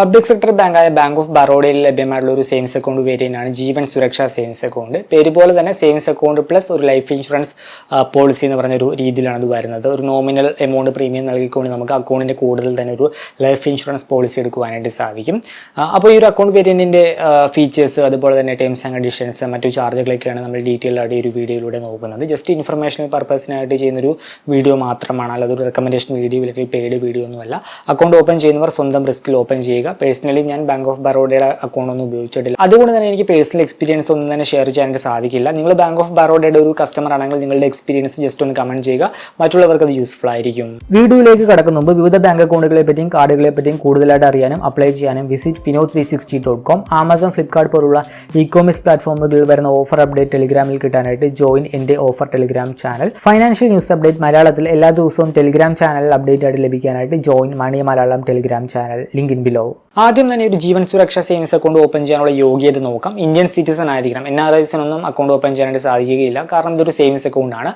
Public sector ബാങ്കായ bank of ബറോഡയിൽ ലഭ്യമായിട്ടുള്ള ഒരു സേവിങ്സ് അക്കൗണ്ട് വേരിയന്റ് ആണ് ജീവൻ സുരക്ഷാ സേവിങ്സ് അക്കൗണ്ട് പേര് പോലെ തന്നെ സേവിങ്സ് അക്കൗണ്ട് പ്ലസ് ഒരു ലൈഫ് ഇൻഷുറൻസ് പോളിസി എന്ന് പറഞ്ഞൊരു രീതിയിലാണ് അത് വരുന്നത്. ഒരു നോമിനൽ എമൗണ്ട് പ്രീമിയം നൽകിക്കൊണ്ട് നമുക്ക് അക്കൗണ്ടിന്റെ കൂടുതൽ തന്നെ ഒരു ലൈഫ് ഇൻഷുറൻസ് പോളിസി എടുക്കുവാനായിട്ട് സാധിക്കും. അപ്പോൾ ഈ ഒരു അക്കൗണ്ട് വേരിയന്റിന്റെ ഫീച്ചേഴ്സ് അതുപോലെ തന്നെ ടേംസ് ആൻഡ് കണ്ടീഷൻസ് മറ്റു ചാർജുകളൊക്കെയാണ് നമ്മൾ ഡീറ്റെയിൽ ആയിട്ട് ഈ ഒരു വീഡിയോയിലൂടെ നോക്കുന്നത്. ജസ്റ്റ് ഇൻഫർമേഷണൽ പർപ്പസിനായിട്ട് ചെയ്യുന്നൊരു വീഡിയോ മാത്രമാണ്. അല്ലാതെ ഒരു റെക്കമെൻഡേഷൻ വീഡിയോ അല്ലെങ്കിൽ പെയ്ഡ് വീഡിയോ ഒന്നുമല്ല. അക്കൗണ്ട് ഓപ്പൺ ചെയ്യുന്നവർ സ്വന്തം റിസ്കിൽ ഓപ്പൺ ചെയ്യുക പേഴ്സണലി ഞാൻ ബാങ്ക് ഓഫ് ബറോഡയുടെ അക്കൗണ്ട് ഒന്നും ഉപയോഗിച്ചിട്ടില്ല. അതുകൊണ്ട് തന്നെ എനിക്ക് പേഴ്സണൽ എക്സ്പീരിയൻസ് ഒന്നും തന്നെ ഷെയർ ചെയ്യാനായിട്ട് സാധിക്കില്ല. നിങ്ങൾ ബാങ്ക് ഓഫ് ബറോഡയുടെ ഒരു കസ്റ്റമർ ആണെങ്കിൽ നിങ്ങളുടെ എക്സ്പീരിയൻസ് ജസ്റ്റ് ഒന്ന് കമന്റ് ചെയ്യുക. മറ്റുള്ളവർക്ക് അത് യൂസ്ഫുൾ ആയിരിക്കും. വീഡിയോയിലേക്ക് കടക്കുന്ന മുമ്പ് വിവിധ ബാങ്ക് അക്കൗണ്ടുകളെ പറ്റിയും കാർഡുകളെ പറ്റിയും കൂടുതലായിട്ട് അറിയാനും അപ്ലൈ ചെയ്യാനും visit Fino three sixty dot com Amazon Flipkart പോലുള്ള ഇ കോമേഴ്സ് പ്ലാറ്റ്ഫോമുകളിൽ വരുന്ന ഓഫർ അപ്ഡേറ്റ് ടെലിഗ്രാമിൽ കിട്ടാനായിട്ട് ജോയിൻ എന്റെ offer Telegram channel financial news update മലയാളത്തിൽ എല്ലാ ദിവസവും ടെലിഗ്രാം ചാനൽ അപ്ഡേറ്റ് ആയിട്ട് ലഭിക്കാനായിട്ട് join money Malayalam Telegram channel link in below go. ആദ്യം തന്നെ ഒരു ജീവൻ സുരക്ഷാ സേവിങ്സ് അക്കൗണ്ട് ഓപ്പൺ ചെയ്യാനുള്ള യോഗ്യത നോക്കാം. ഇന്ത്യൻ സിറ്റിസൺ ആയിരിക്കണം. എൻ ആർ ഐസിനൊന്നും അക്കൗണ്ട് ഓപ്പൺ ചെയ്യാനായിട്ട് സാധിക്കുകയില്ല. കാരണം ഇതൊരു സേവിങ്സ് അക്കൗണ്ട് ആണ്.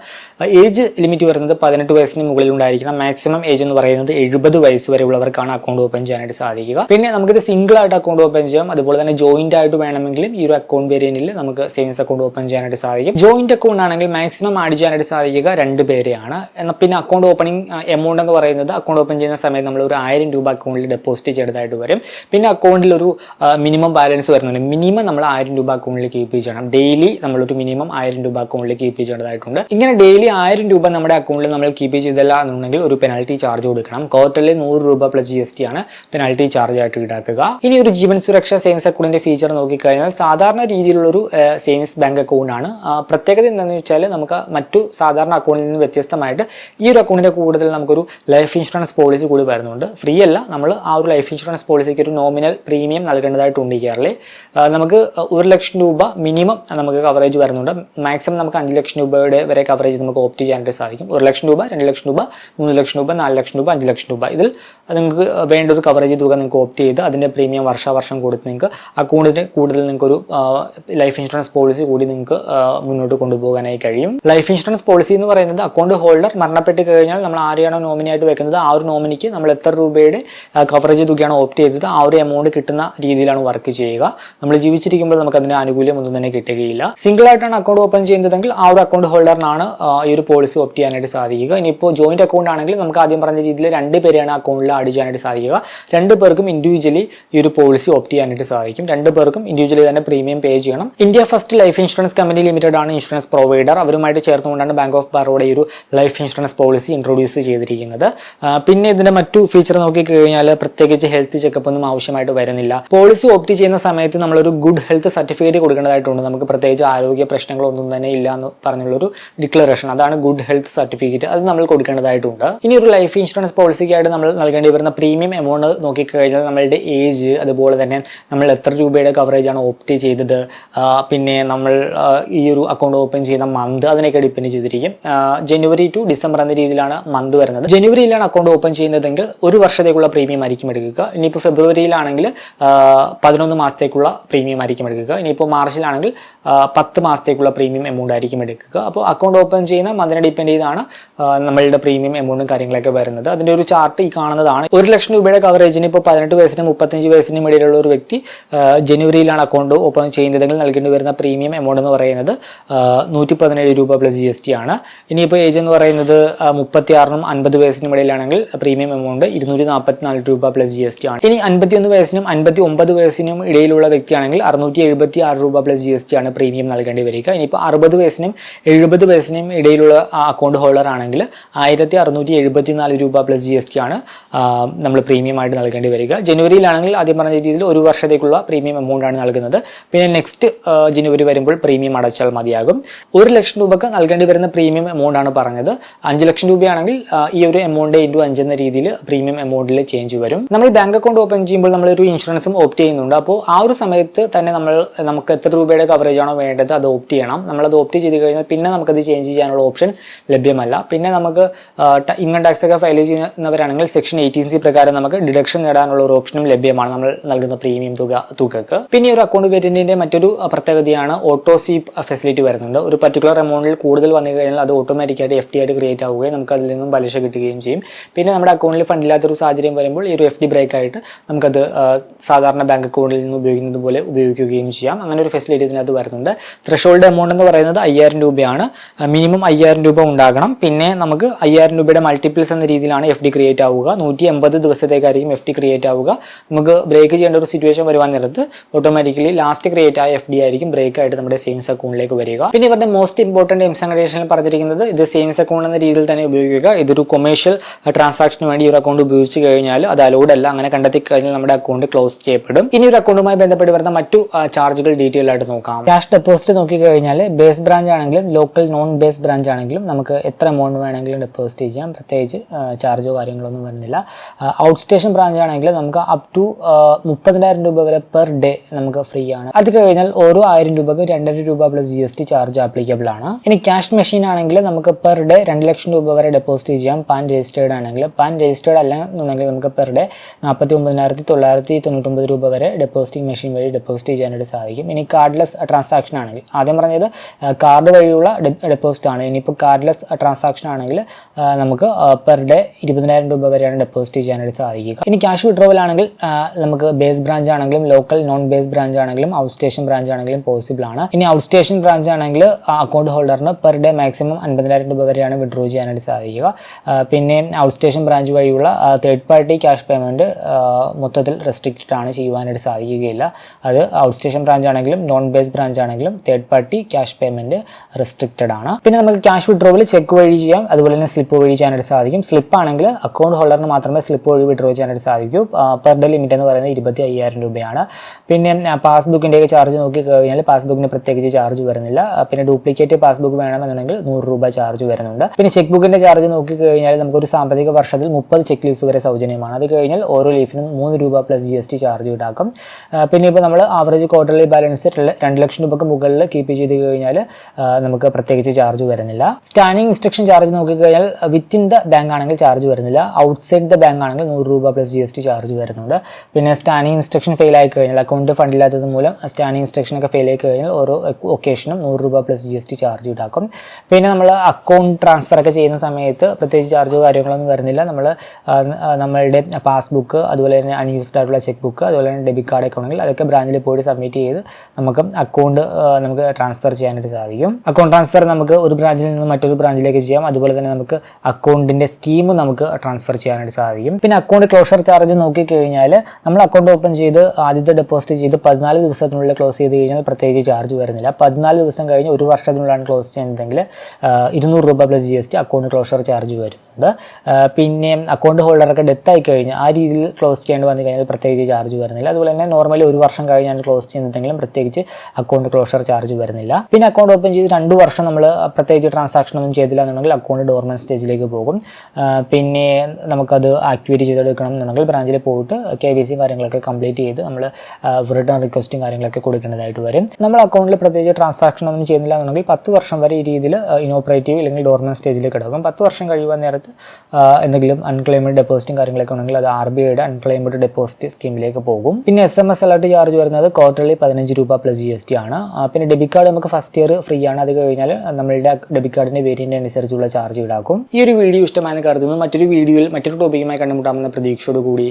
ഏജ് ലിമിറ്റ് വരുന്നത് പതിനെട്ട് വയസ്സിന് മുകളിൽ ഉണ്ടായിരിക്കണം. മാക്സിമം ഏജ് എന്ന് പറയുന്നത് എഴുപത് വയസ്സ് വരെ ഉള്ളവർക്കാണ് അക്കൗണ്ട് ഓപ്പൺ ചെയ്യാനായിട്ട് സാധിക്കുക. പിന്നെ നമുക്കിത് സിംഗിൾ ആയിട്ട് അക്കൗണ്ട് ഓപ്പൺ ചെയ്യാം. അതുപോലെ തന്നെ ജോയിന്റ് ആയിട്ട് വേണമെങ്കിലും ഈ ഒരു അക്കൗണ്ട് വേരിയന്റിൽ നമുക്ക് സേവിങ്സ് അക്കൗണ്ട് ഓപ്പൺ ചെയ്യാനായിട്ട് സാധിക്കും. ജോയിന്റ് അക്കൗണ്ട് ആണെങ്കിൽ മാക്സിമം ആഡ് ചെയ്യാനായിട്ട് സാധിക്കുക രണ്ട് പേരെയാണ്. എന്നാൽ പിന്നെ അക്കൗണ്ട് ഓപ്പണിംഗ് എമൗണ്ട് എന്ന് പറയുന്നത് അക്കൗണ്ട് ഓപ്പൺ ചെയ്യുന്ന സമയത്ത് നമ്മൾ ഒരു ആയിരം രൂപ അക്കൗണ്ടിൽ ഡെപ്പോസിറ്റ് ചെയ്തതായിട്ട് വരും. പിന്നെ അക്കൗണ്ടിൽ ഒരു മിനിമം ബാലൻസ് വരുന്നുണ്ട്. മിനിമം നമ്മൾ ആയിരം രൂപ അക്കൗണ്ടിൽ കീപ്പ് ചെയ്യണം. ഡെയിലി നമ്മളൊരു മിനിമം ആയിരം രൂപ അക്കൗണ്ടിൽ കീപ്പ് ചെയ്യേണ്ടതായിട്ടുണ്ട്. ഇങ്ങനെ ഡെയിലി ആയിരം രൂപ നമ്മുടെ അക്കൗണ്ടിൽ നമ്മൾ കീപ്പ് ചെയ്തില്ല എന്നുണ്ടെങ്കിൽ ഒരു പെനാൽറ്റി ചാർജ് കൊടുക്കണം. ക്വാർട്ടറിൽ നൂറ് രൂപ പ്ലസ് ജി എസ് ടി ആണ് പെനാൽറ്റി ചാർജ് ആയിട്ട് ഈടാക്കുക. ഇനി ഒരു ജീവൻ സുരക്ഷ സേവിംഗ്സ് അക്കൗണ്ടിന്റെ ഫീച്ചർ നോക്കിക്കഴിഞ്ഞാൽ സാധാരണ രീതിയിലുള്ള ഒരു സേവിങ്സ് ബാങ്ക് അക്കൗണ്ട് ആണ്. പ്രത്യേകത എന്താണെന്ന് വെച്ചാൽ നമുക്ക് മറ്റു സാധാരണ അക്കൗണ്ടിൽ നിന്ന് വ്യത്യസ്തമായിട്ട് ഈ ഒരു അക്കൗണ്ടിന്റെ കൂടുതൽ നമുക്കൊരു ലൈഫ് ഇൻഷുറൻസ് പോളിസി കൂടി വരുന്നുണ്ട്. ഫ്രീ അല്ല നമ്മൾ ആ ഒരു ലൈഫ് ഇൻഷുറൻസ് പോളിസിക്ക് ഒരു നോമിനൽ പ്രീമിയം നൽകേണ്ടതായിട്ടുണ്ട് ഈ നമുക്ക് ഒരു ലക്ഷം രൂപ മിനിമം നമുക്ക് കവറേജ് വരുന്നുണ്ട്. മാക്സിമം നമുക്ക് അഞ്ച് ലക്ഷം രൂപയുടെ വരെ കവറേജ് നമുക്ക് ഓപ്റ്റ് ചെയ്യാനായിട്ട് സാധിക്കും. ഒരു ലക്ഷം രൂപ രണ്ട് ലക്ഷം രൂപ മൂന്ന് ലക്ഷം രൂപ നാല് ലക്ഷം രൂപ അഞ്ച് ലക്ഷം രൂപ. ഇതിൽ നിങ്ങൾക്ക് വേണ്ട ഒരു കവറേജ് തുക നിങ്ങൾക്ക് ഓപ്റ്റ് ചെയ്ത് അതിന്റെ പ്രീമിയം വർഷാവർഷം കൊടുത്ത് നിങ്ങൾക്ക് അക്കൗണ്ടിന് കൂടുതൽ നിങ്ങൾക്ക് ഒരു ലൈഫ് ഇൻഷുറൻസ് പോളിസി കൂടി നിങ്ങൾക്ക് മുന്നോട്ട് കൊണ്ടുപോകാനായി കഴിയും. ലൈഫ് ഇൻഷുറൻസ് പോളിസി എന്ന് പറയുന്നത് അക്കൗണ്ട് ഹോൾഡർ മരണപ്പെട്ട് കഴിഞ്ഞാൽ നമ്മൾ ആരെയാണോ നോമിനി ആയിട്ട് വെക്കുന്നത് ആ ഒരു നോമിനിക്ക് നമ്മൾ എത്ര രൂപയുടെ കവറേജ് തുകയാണ് ഓപ്റ്റ് ചെയ്തത് ആ ഒരു എമൗണ്ട് കിട്ടുന്ന രീതിയിലാണ് വർക്ക് ചെയ്യുക. നമ്മൾ ജീവിച്ചിരിക്കുമ്പോൾ നമുക്ക് അതിന് ആനുകൂല്യം ഒന്നും തന്നെ കിട്ടുകയില്ല. സിംഗിൾ ആയിട്ടാണ് അക്കൗണ്ട് ഓപ്പൺ ചെയ്യുന്നതെങ്കിൽ ആ ഒരു അക്കൗണ്ട് ഹോൾഡറിനാണ് ഈ ഒരു പോളിസി ഓപ്റ്റ് ചെയ്യാനായിട്ട് സാധിക്കുക. ഇനിയിപ്പോൾ ജോയിന്റ് അക്കൗണ്ട് ആണെങ്കിൽ നമുക്ക് ആദ്യം പറഞ്ഞ രീതിയിൽ രണ്ട് പേരെയാണ് അക്കൗണ്ടിൽ ആഡ് ചെയ്യാനായിട്ട് സാധിക്കുക. രണ്ട് പേർക്കും ഇൻഡിവിജ്വലി ഈ ഒരു പോളിസി ഓപ്റ്റ് ചെയ്യാനായിട്ട് സാധിക്കും. രണ്ട് പേർക്കും ഇൻഡിവിജ്വലി തന്നെ പ്രീമിയം പേ ചെയ്യണം. India First Life Insurance Company Limited ആണ് ഇൻഷുറൻസ് പ്രൊവൈഡർ അവരുമായിട്ട് ചേർന്നുകൊണ്ടാണ് ബാങ്ക് ഓഫ് ബറോഡ ഈ ഒരു ലൈഫ് ഇൻഷുറൻസ് പോളിസി ഇൻട്രൊഡ്യൂസ് ചെയ്തിരിക്കുന്നത്. പിന്നെ ഇതിന്റെ മറ്റു ഫീച്ചർ നോക്കിക്കഴിഞ്ഞാൽ പ്രത്യേകിച്ച് ഹെൽത്ത് ചെക്കപ്പ് ഒന്നും ആവശ്യമായിട്ട് വരുന്നില്ല. പോളിസി ഓപ്റ്റ് ചെയ്യുന്ന സമയത്ത് നമ്മളൊരു ഗുഡ് ഹെൽത്ത് സർട്ടിഫിക്കറ്റ് കൊടുക്കേണ്ടതായിട്ടുണ്ട്. നമുക്ക് പ്രത്യേകിച്ച് ആരോഗ്യ പ്രശ്നങ്ങളൊന്നും തന്നെ ഇല്ല എന്ന് പറഞ്ഞുള്ളൊരു ഡിക്ലറേഷൻ അതാണ് ഗുഡ് ഹെൽത്ത് സർട്ടിഫിക്കറ്റ് അത് നമ്മൾ കൊടുക്കേണ്ടതായിട്ടുണ്ട്. ഇനി ഒരു ലൈഫ് ഇൻഷുറൻസ് പോളിസിക്കായിട്ട് നമ്മൾ നൽകേണ്ടി വരുന്ന പ്രീമിയം എമൗണ്ട് നോക്കിക്കഴിഞ്ഞാൽ നമ്മളുടെ ഏജ് അതുപോലെ തന്നെ നമ്മൾ എത്ര രൂപയുടെ കവറേജ് ആണ് ഓപ്റ്റ് ചെയ്തത് പിന്നെ നമ്മൾ ഈ ഒരു അക്കൗണ്ട് ഓപ്പൺ ചെയ്യുന്ന മന്ത് അതിനൊക്കെ ഡിപ്പെൻഡ് ചെയ്തിരിക്കും. ജനുവരി ടു ഡിസംബർ എന്ന രീതിയിലാണ് മന്ത് വരുന്നത്. ജനുവരിയിലാണ് അക്കൗണ്ട് ഓപ്പൺ ചെയ്യുന്നതെങ്കിൽ ഒരു വർഷത്തേക്കുള്ള പ്രീമിയം ആയിരിക്കും എടുക്കുക. ഇനിയിപ്പോൾ ഫെബ്രുവരിയിലാണെങ്കിൽ പതിനൊന്ന് മാസത്തേക്കുള്ള പ്രീമിയം ആയിരിക്കും എടുക്കുക. ഇനിയിപ്പോൾ മാർച്ചിലാണെങ്കിൽ പത്ത് മാസത്തേക്കുള്ള പ്രീമിയം എമൗണ്ട് ആയിരിക്കും എടുക്കുക. അപ്പോൾ അക്കൗണ്ട് ഓപ്പൺ ചെയ്യുന്ന മന്തിനെ ഡിപ്പെൻഡ് ചെയ്താണ് നമ്മളുടെ പ്രീമിയം എമൗണ്ടും കാര്യങ്ങളൊക്കെ വരുന്നത്. അതിന്റെ ഒരു ചാർട്ട് ഈ കാണുന്നതാണ്. ഒരു ലക്ഷം രൂപയുടെ കവറേജിന് ഇപ്പോൾ പതിനെട്ട് വയസ്സിനും മുപ്പത്തഞ്ച് വയസ്സിനും ഇടയിലുള്ള ഒരു വ്യക്തി ജനുവരിയിലാണ് അക്കൗണ്ട് ഓപ്പൺ ചെയ്യുന്നതെങ്കിൽ നൽകേണ്ടി വരുന്ന പ്രീമിയം എമൗണ്ട് എന്ന് പറയുന്നത് നൂറ്റി പതിനേഴ് രൂപ പ്ലസ് ജി എസ് ടി ആണ്. ഇനിയിപ്പോൾ ഏജ് എന്ന് പറയുന്നത് മുപ്പത്തി ആറിനും അൻപത് വയസ്സിനും ഇടയിലാണെങ്കിൽ പ്രീമിയം എമൗണ്ട് ഇരുന്നൂറ്റി നാൽപ്പത്തിനാല് രൂപ പ്ലസ് ജി എസ് ടി ആണ്. ഇനി അൻപത്തിയൊന്ന് വയസ്സിനും അൻപത്തി ഒമ്പത് വയസ്സിനും ഇടയിലുള്ള വ്യക്തിയാണെങ്കിൽ അറുന്നൂറ്റി എഴുപത്തി ആറ് രൂപ പ്ലസ് ജി എസ് ടി ആണ് പ്രീമിയം നൽകേണ്ടി വരിക. ഇനിയിപ്പോൾ അറുപത് വയസ്സിനും എഴുപത് വയസ്സിനും ഇടയിലുള്ള അക്കൗണ്ട് ഹോൾഡർ ആണെങ്കിൽ ആയിരത്തി അറുന്നൂറ്റി എഴുപത്തി നാല് രൂപ പ്ലസ് ജി എസ് ടി ആണ് നമ്മൾ പ്രീമിയമായിട്ട് നൽകേണ്ടി വരിക. ജനുവരിയിലാണെങ്കിൽ ആദ്യം പറഞ്ഞ രീതിയിൽ ഒരു വർഷത്തേക്കുള്ള പ്രീമിയം എമൗണ്ട് ആണ് നൽകുന്നത്. പിന്നെ നെക്സ്റ്റ് ജനുവരി വരുമ്പോൾ പ്രീമിയം അടച്ചാൽ മതിയാകും. ഒരു ലക്ഷം രൂപക്ക് നൽകേണ്ടി വരുന്ന പ്രീമിയം എമൗണ്ട് ആണ് പറഞ്ഞത്. അഞ്ച് ലക്ഷം രൂപയാണെങ്കിൽ ഈ ഒരു എമൗണ്ട് ഇന്റു അഞ്ച് എന്ന രീതിയിൽ പ്രീമിയം എമൗണ്ടിൽ ചേഞ്ച് വരും. നമ്മൾ ബാങ്ക് അക്കൗണ്ട് ഓപ്പൺ ചെയ്യുമ്പോൾ ഒരു ഇൻഷുറൻസും ഓപ്റ്റ് ചെയ്യുന്നുണ്ട്. അപ്പോൾ ആ ഒരു സമയത്ത് തന്നെ നമ്മൾ നമുക്ക് എത്ര രൂപയുടെ കവറേജ് ആണോ വേണ്ടത് അത് ഓപ്റ്റ് ചെയ്യണം. നമ്മളത് ഓപ്റ്റ് ചെയ്ത് കഴിഞ്ഞാൽ പിന്നെ നമുക്കത് ചേഞ്ച് ചെയ്യാനുള്ള ഓപ്ഷൻ ലഭ്യമല്ല. പിന്നെ നമുക്ക് ഇൻകം ടാക്സ് ഒക്കെ ഫയൽ ചെയ്യുന്നവരാണെങ്കിൽ സെക്ഷൻ എയ്റ്റീൻ സി പ്രകാരം നമുക്ക് ഡിഡക്ഷൻ നേടാനുള്ള ഒരു ഓപ്ഷനും ലഭ്യമാണ് നമ്മൾ നൽകുന്ന പ്രീമിയം തുക തുകക്ക്. പിന്നെ ഒരു അക്കൗണ്ട് വേരിയന്റിന്റെ മറ്റൊരു പ്രത്യേകതയാണ് ഓട്ടോ സ്വീപ്പ് ഫെസിലിറ്റി വരുന്നുണ്ട്. ഒരു പർട്ടിക്കുലർ എമൗണ്ടിൽ കൂടുതൽ വന്നു കഴിഞ്ഞാൽ അത് ഓട്ടോമാറ്റിക്കായിട്ട് എഫ് ഡി ആയിട്ട് ക്രിയേറ്റ് ആവുകയും നമുക്ക് അതിൽ നിന്നും പലിശ കിട്ടുകയും ചെയ്യും. പിന്നെ നമ്മുടെ അക്കൗണ്ടിൽ ഫണ്ടില്ലാത്തൊരു സാഹചര്യം വരുമ്പോൾ ഈ ഒരു എഫ് ഡി ബ്രേക്ക് ആയിട്ട് നമുക്കത് സാധാരണ ബാങ്ക് അക്കൗണ്ടിൽ നിന്ന് ഉപയോഗിക്കുന്നത് പോലെ ഉപയോഗിക്കുകയും ചെയ്യാം. അങ്ങനെ ഒരു ഫെസിലിറ്റി ഇതിനകത്ത് വരുന്നുണ്ട്. ത്രഷോൾഡ് എമൗണ്ട് എന്ന് പറയുന്നത് അയ്യായിരം രൂപയാണ്. മിനിമം അയ്യായിരം രൂപ ഉണ്ടാകണം. പിന്നെ നമുക്ക് അയ്യായിരം രൂപയുടെ മൾട്ടിപ്പിൾസ് എന്ന രീതിയിലാണ് എഫ് ഡി ക്രിയേറ്റ് ആവുക. നൂറ്റി എൺപത് ദിവസത്തേക്കായിരിക്കും എഫ് ഡി ക്രിയേറ്റ് ആവുക. നമുക്ക് ബ്രേക്ക് ചെയ്യേണ്ട ഒരു സിറ്റുവേഷൻ വരുവാൻ നേരത്ത് ഓട്ടോമാറ്റിക്കലി ലാസ്റ്റ് ക്രിയേറ്റ് ആയ എഫ് ഡി ആയിരിക്കും ബ്രേക്ക് ആയിട്ട് നമ്മുടെ സേവിങ്സ് അക്കൗണ്ടിലേക്ക് വരിക. പിന്നെ ഇവരുടെ മോസ്റ്റ് ഇമ്പോർട്ടന്റ് ആൻഡ് പറഞ്ഞിരിക്കുന്നത് ഇത് സേവിങ്സ് അക്കൗണ്ട് എന്ന രീതിയിൽ തന്നെ ഉപയോഗിക്കുക. ഇതൊരു കൊമേഴ്ഷ്യൽ ട്രാൻസാക്ഷന് വേണ്ടി ഈ ഒരു അക്കൗണ്ട് ഉപയോഗിച്ച് കഴിഞ്ഞാൽ അത് അലൗഡ് അല്ല. അങ്ങനെ കണ്ടെത്തി കഴിഞ്ഞാൽ നമ്മുടെ അക്കൗണ്ട് ക്ലോസ് ചെയ്യപ്പെടും. ഇനി ഒരു അക്കൗണ്ടുമായി ബന്ധപ്പെട്ട് വരുന്ന മറ്റു ചാർജുകൾ ഡീറ്റെയിൽ ആയിട്ട് നോക്കാം. ക്യാഷ് ഡെപ്പോസിറ്റ് നോക്കി കഴിഞ്ഞാൽ ബേസ് ബ്രാഞ്ച് ആണെങ്കിലും ലോക്കൽ നോൺ ബേസ് ബ്രാഞ്ച് ആണെങ്കിലും നമുക്ക് എത്ര എമൗണ്ട് വേണമെങ്കിലും ഡെപ്പോസിറ്റ് ചെയ്യാം. പ്രത്യേകിച്ച് ചാർജോ കാര്യങ്ങളൊന്നും വരുന്നില്ല. ഔട്ട് സ്റ്റേഷൻ ബ്രാഞ്ച് ആണെങ്കിൽ നമുക്ക് അപ് ടു മുപ്പതിനായിരം രൂപ വരെ പെർ ഡേ നമുക്ക് ഫ്രീ ആണ്. അത് കഴിഞ്ഞാൽ ഓരോ ആയിരം രൂപക്ക് രണ്ടര രൂപ plus G S T charge applicable ആണ്. ഇനി ക്യാഷ് മെഷീൻ ആണെങ്കിൽ നമുക്ക് പെർ ഡേ രണ്ട് ലക്ഷം രൂപ വരെ ഡെപ്പോസിറ്റ് ചെയ്യാം. പാൻ രജിസ്റ്റേർഡ് ആണെങ്കിൽ പാൻ രജിസ്റ്റേർഡ് അല്ല എന്നുണ്ടെങ്കിൽ നമുക്ക് പെർ ഡേ നാൽപ്പത്തി ഒമ്പതിനായിരത്തി തൊള്ളായിരത്തി തൊണ്ണൂറ്റൊമ്പത് രൂപ വരെ ഡെപ്പോസിറ്റിംഗ് മെഷീൻ വഴി ഡെപ്പോസിറ്റ് ചെയ്യാനായിട്ട് സാധിക്കും. ഇനി കാർഡ്ലെസ് ട്രാൻസാക്ഷൻ ആണെങ്കിൽ. ആദ്യം പറഞ്ഞത് കാർഡ് വഴിയുള്ള ഡെപ്പോസിറ്റ് ആണ്. ഇനിയിപ്പോൾ കാർഡ്ലെസ് ട്രാൻസാക്ഷൻ ആണെങ്കിൽ നമുക്ക് പെർ ഡേ ഇരുപതിനായിരം രൂപ വരെയാണ് ഡെപ്പോസിറ്റ് ചെയ്യാനായിട്ട് സാധിക്കുക. ഇനി ക്യാഷ് വിഡ്രോവൽ ആണെങ്കിൽ നമുക്ക് ബേസ് ബ്രാഞ്ച് ആണെങ്കിലും ലോക്കൽ നോൺ ബേസ് ബ്രാഞ്ച് ആണെങ്കിലും ഔട്ട് സ്റ്റേഷൻ ബ്രാഞ്ച് ആണെങ്കിലും പോസിബിൾ ആണ്. ഇനി ഔട്ട് സ്റ്റേഷൻ ബ്രാഞ്ച് ആണെങ്കിൽ അക്കൗണ്ട് ഹോൾഡറിന് പെർ ഡേ മാക്സിമം അൻപതിനായിരം രൂപ വരെയാണ് വിഡ്രോ ചെയ്യാനായിട്ട് സാധിക്കുക. പിന്നെ ഔട്ട് സ്റ്റേഷൻ ബ്രാഞ്ച് വഴിയുള്ള തേർഡ് പാർട്ടി ക്യാഷ് പേയ്മെന്റ് മൊത്തത്തിൽ റെസ്ട്രിക്റ്റഡ് ആണ് ചെയ്യുവാനായിട്ട് സാധിക്കുകയില്ല. അത് ഔട്ട് സ്റ്റേഷൻ ബ്രാഞ്ച് ആണെങ്കിലും നോൺ ബേസ് ബ്രാഞ്ച് ആണെങ്കിലും third party cash payment restricted ആണ്. പിന്നെ നമുക്ക് ക്യാഷ് വിഡ്രോവിൽ ചെക്ക് വഴി ചെയ്യാം. അതുപോലെ തന്നെ സ്ലിപ്പ് വഴി ചെയ്യാനായിട്ട് സാധിക്കും. സ്ലിപ്പ് ആണെങ്കിൽ അക്കൗണ്ട് ഹോൾഡറിന് മാത്രമേ സ്ലിപ്പ് വഴി വിഡ്രോ ചെയ്യാനായിട്ട് സാധിക്കൂ. പെർ ഡേ ലിമിറ്റ് എന്ന് പറയുന്നത് ഇരുപത്തി അയ്യായിരം രൂപയാണ്. പിന്നെ പാസ്ബുക്കിന്റെ ചാർജ് നോക്കി കഴിഞ്ഞാൽ പാസ്ബുക്കിന് പ്രത്യേകിച്ച് ചാർജ് വരുന്നില്ല. പിന്നെ ഡ്യൂപ്ലിക്കേറ്റ് പാസ്ബുക്ക് വേണമെന്നുണ്ടെങ്കിൽ നൂറ് രൂപ ചാർജ് വരുന്നുണ്ട്. പിന്നെ ചെക്ക് ബുക്കിന്റെ ചാർജ് നോക്കി കഴിഞ്ഞാൽ നമുക്കൊരു സാമ്പത്തിക വർഷത്തിൽ മുപ്പത് ചെക്ക് ലീവ്സ് വരെ സൗജന്യമാണ്. അത് കഴിഞ്ഞാൽ ഓരോ ലീഫിനും മൂന്ന് രൂപ plus G S T charge ഈടാക്കും. പിന്നെ ഇപ്പോൾ നമ്മൾ ആവറേജ് ക്വാർട്ടർലി ബാലൻസ് രണ്ട് ലക്ഷം രൂപക്ക് മുകളിൽ കീപ്പ് ചെയ്ത് കഴിഞ്ഞാൽ നമുക്ക് പ്രത്യേകിച്ച് ചാർജ് വരുന്നില്ല. സ്റ്റാൻഡിങ് ഇൻസ്ട്രക്ഷൻ ചാർജ് നോക്കിക്കഴിഞ്ഞാൽ വിത്തിൻ ദ ബാങ്ക് ആണെങ്കിൽ ചാർജ് വരുന്നില്ല. ഔട്ട്സൈഡ് ദ ബാങ്ക് ആണെങ്കിൽ നൂറ് രൂപ plus G S T charge വരുന്നുണ്ട്. പിന്നെ സ്റ്റാൻഡിങ് ഇൻസ്ട്രക്ഷൻ ഫെയിൽ ആയി കഴിഞ്ഞാൽ അക്കൗണ്ട് ഫണ്ടില്ലാത്തത് മൂലം സ്റ്റാൻഡിങ് ഇൻസ്ട്രക്ഷൻ ഒക്കെ ഫെയിൽ ആയി കഴിഞ്ഞാൽ ഓരോ ഒക്കേഷനും നൂറ് രൂപ plus G S T charge ഈടാക്കും. പിന്നെ നമ്മൾ അക്കൗണ്ട് ട്രാൻസ്ഫർ ഒക്കെ ചെയ്യുന്ന സമയത്ത് പ്രത്യേകിച്ച് ചാർജോ കാര്യങ്ങളൊന്നും വരുന്നില്ല. നമ്മൾ നമ്മളുടെ പാസ്ബുക്ക് അതുപോലെ തന്നെ അൺയൂസ്ഡ് ആയിട്ടുള്ള ചെക്ക് ബുക്ക് അതുപോലെ തന്നെ ഡെബിറ്റ് കാർഡ് ഒക്കെ ഉണ്ടെങ്കിൽ അതൊക്കെ ബ്രാഞ്ചിൽ പോയിട്ട് സബ്മിറ്റ് ചെയ്ത് നമുക്ക് അക്കൗണ്ട് നമുക്ക് ട്രാൻസ്ഫർ ചെയ്യാനായിട്ട് സാധിക്കും. അക്കൗണ്ട് ട്രാൻസ്ഫർ നമുക്ക് ഒരു ബ്രാഞ്ചിൽ നിന്ന് മറ്റൊരു ബ്രാഞ്ചിലേക്ക് ചെയ്യാം. അതുപോലെ തന്നെ നമുക്ക് അക്കൗണ്ടിന്റെ സ്കീം നമുക്ക് ട്രാൻസ്ഫർ ചെയ്യാനായിട്ട് സാധിക്കും. പിന്നെ അക്കൗണ്ട് ക്ലോഷർ ചാർജ് നോക്കിക്കഴിഞ്ഞാൽ നമ്മൾ അക്കൗണ്ട് ഓപ്പൺ ചെയ്ത് ആദ്യത്തെ ഡെപ്പോസിറ്റ് ചെയ്ത് പതിനാല് ദിവസത്തിനുള്ളിൽ ക്ലോസ് ചെയ്ത് കഴിഞ്ഞാൽ പ്രത്യേകിച്ച് ചാർജ് വരുന്നില്ല. പതിനാല് ദിവസം കഴിഞ്ഞ് ഒരു വർഷത്തിനുള്ളിലാണ് ക്ലോസ് ചെയ്യുന്നതെങ്കിൽ ഇരുന്നൂറ് രൂപ plus G S T account closure charge വരുന്നുണ്ട്. പിന്നെ അക്കൗണ്ട് ഹോൾഡറൊക്കെ ഡെത്ത് ആയി കഴിഞ്ഞാൽ ആ രീതിയിൽ ക്ലോസ് ചെയ്യേണ്ടി വന്നു കഴിഞ്ഞാൽ പ്രത്യേകിച്ച് ചാർജ് വരുന്നില്ല. അതുപോലെ തന്നെ നോർമലി ഒരു വർഷം കഴിഞ്ഞാണ് ക്ലോസ് ചെയ്യുന്നതെങ്കിലും പ്രത്യേകിച്ച് അക്കൗണ്ട് ക്ലോഷർ ചാർജ് വരുന്നില്ല. പിന്നെ അക്കൗണ്ട് ഓപ്പൺ ചെയ്ത് രണ്ട് വർഷം നമ്മൾ പ്രത്യേകിച്ച് ട്രാൻസാക്ഷൻ ഒന്നും ചെയ്തില്ല എന്നുണ്ടെങ്കിൽ അക്കൗണ്ട് ഡോർമൻ സ്റ്റേജിലേക്ക് പോകും. പിന്നെ നമുക്കത് ആക്ടിവേറ്റ് ചെയ്തെടുക്കണം എന്നുണ്ടെങ്കിൽ ബ്രാഞ്ചിൽ പോയിട്ട് കെ ബി സി കാര്യങ്ങളൊക്കെ കംപ്ലീറ്റ് ചെയ്ത് നമ്മൾ റിട്ടേൺ റിക്വസ്റ്റും കാര്യങ്ങളൊക്കെ കൊടുക്കേണ്ടതായിട്ട് വരും. നമ്മൾ അക്കൗണ്ടിൽ പ്രത്യേകിച്ച് ട്രാൻസാക്ഷൻ ഒന്നും ചെയ്യുന്നില്ല എന്നുണ്ടെങ്കിൽ പത്ത് വർഷം വരെ ഈ രീതിയിൽ ഇനോപ്പറേറ്റീവ് അല്ലെങ്കിൽ ഡോർമൻ സ്റ്റേജിൽ കിടക്കും. പത്ത് വർഷം കഴിയുവാൻ നേരത്ത് എന്തെങ്കിലും അൺക്ലെയിംഡ് ഡെപ്പോസിറ്റും കാര്യങ്ങളൊക്കെ ഉണ്ടെങ്കിൽ അത് ആർ ബി ഐയുടെ അൺക്ലെയിംഡ് ഡെപ്പോസിറ്റ് സ്കീമിലേക്ക് പോകും. പിന്നെ S M S alert charge വരുന്നത് ക്വാർട്ടർലി പതിനഞ്ച് രൂപ പ്ലസ് ജി എസ് ടി ആണ്. പിന്നെ ഡെബിറ്റ് കാർഡ് നമുക്ക് ഫസ്റ്റ് ഇയർ ഫ്രീ ആണ്. അത് കഴിഞ്ഞാൽ നമ്മളുടെ ഡെബിറ്റ് കാർഡിന്റെ വേരിയന്റ് അനുസരിച്ചുള്ള ചാർജ് ഈടാക്കും. ഈ ഒരു വീഡിയോ ഇഷ്ടമായെന്ന് കരുതുന്നു. മറ്റൊരു വീഡിയോയിൽ മറ്റൊരു ടോപ്പിക്കുമായി കണ്ടുമുട്ടാമെന്ന പ്രതീക്ഷയോട് കൂടി